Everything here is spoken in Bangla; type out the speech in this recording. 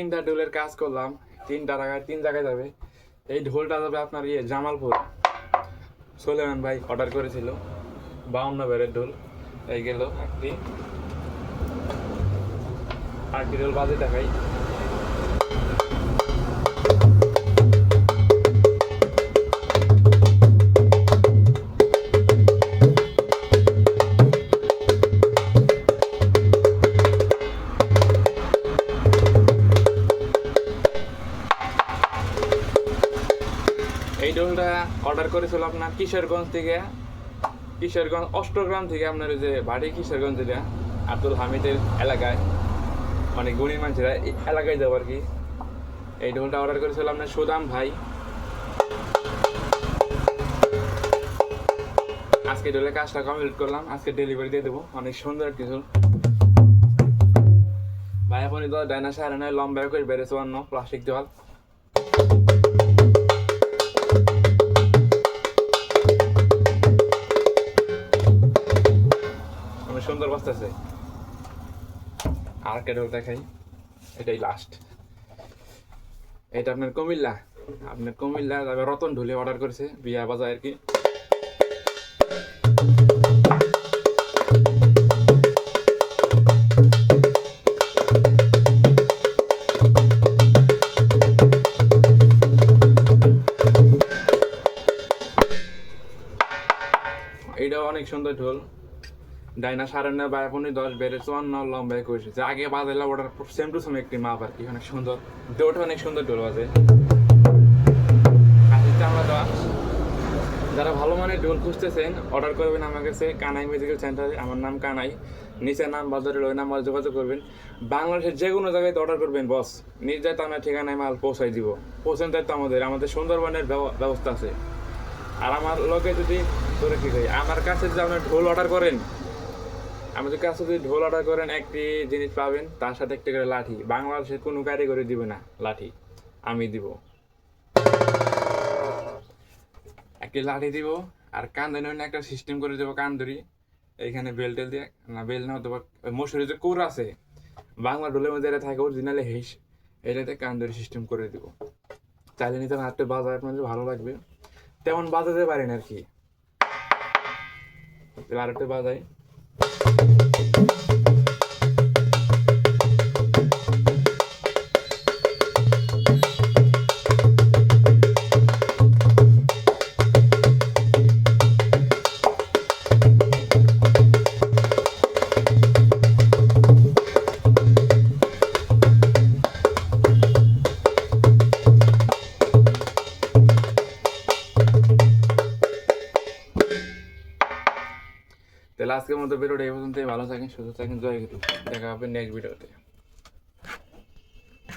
তিনটা ঢোলের কাজ করলাম, তিনটা জায়গায় তিন জায়গায় যাবে। এই ঢোলটা যাবে আপনার ইয়ে জামালপুর। সোলেমান ভাই অর্ডার করেছিল। বাউন্ন বেড়ের ঢোল। এই গেল একটি। আরেকটি ঢোল বাজে দেখাই। এই ডোলটা অর্ডার করেছিল আপনার কিশোরগঞ্জ থেকে। কিশোরগঞ্জ অষ্টগ্রাম থেকে আপনার ওই যে বাড়ি কিশোরগঞ্জ যেটা, আব্দুল হামিদের এলাকায়। মানে গুণী মানুষেরা এলাকায় যাব আর কি। এই ঢোলটা অর্ডার করেছিল আপনার সুদাম ভাই। আজকে ঢোলের কাজটা কমপ্লিট করলাম। আজকে ডেলিভারি দিয়ে দেবো। অনেক সুন্দর ঢোল ভাই, আপনি তো ডাইনা সাড়ে নয় লম্বা করে বেড়েছে অন্য প্লাস্টিক দেওয়াল। সুন্দর বাজতেছে। আর কেটে দেখাই? এটাই লাস্ট এটা আপনার কুমিল্লা। আপনার কুমিল্লা তবে রতন ঢুলে অর্ডার করেছে, বিয়া বাজার কি। এইটাও অনেক সুন্দর ঢোল। ডাইনা সাড়ে নয় বা এখনই দশ বেড়ে চুয়ান্ন লম্বায় করেছে যে আগে বাজাইলা ওটার সেম টু সেম একটি মাপ আর কি, অনেক সুন্দর। ওটা অনেক সুন্দর ঢোল বাজে। আসিতে আমরা দেওয়া যারা ভালো মানের ঢোল খুঁজতেছেন অর্ডার করবেন আমার কাছে, কানাই মিউজিক্যাল সেন্টারে আমার নাম কানাই। নিচে নাম বাজারের ওই নাম্বার যোগাযোগ করবেন। বাংলাদেশের যে কোনো জায়গায় অর্ডার করবেন বস নির্যাত আমার ঠিকানায় মাল পৌঁছাই দিব। পৌঁছান তো আমাদের আমাদের সুন্দরবনের ব্যব- ব্যবস্থা আছে। আর আমার লোকে যদি তোরে কি কই আমার কাছে যদি আপনি ঢোল অর্ডার করেন আমাদের কাছে যদি ঢোল অর্ডার করেন, একটি জিনিস পাবেন, তার সাথে একটি করে লাঠি। বাংলাদেশের কোনো কারিগরি দিবে না, লাঠি। আমি দিব। একটি লাঠি দিব, আর কান্দে নয় একটা সিস্টেম করে দেবো, কান্দরি। এইখানে বেল টেল দিয়ে, না বেল না, অথবা মশুরি যে কোর আছে, বাংলা ঢোলের মধ্যে এটা থাকে অরিজিনালি হেস, এটাতে কান্দরি সিস্টেম করে দিব। চাইলে নিতে হাতে বাজার আপনাদের ভালো লাগবে। তেমন বাজাতে পারেন আর কি। আরেকটা বাজাই Thank you. তাহলে আজকের মতো ভিডিওটা এই পর্যন্তই। ভালো থাকেন, সুস্থ থাকেন, জয় দেখা হবে নেক্সট ভিডিওতে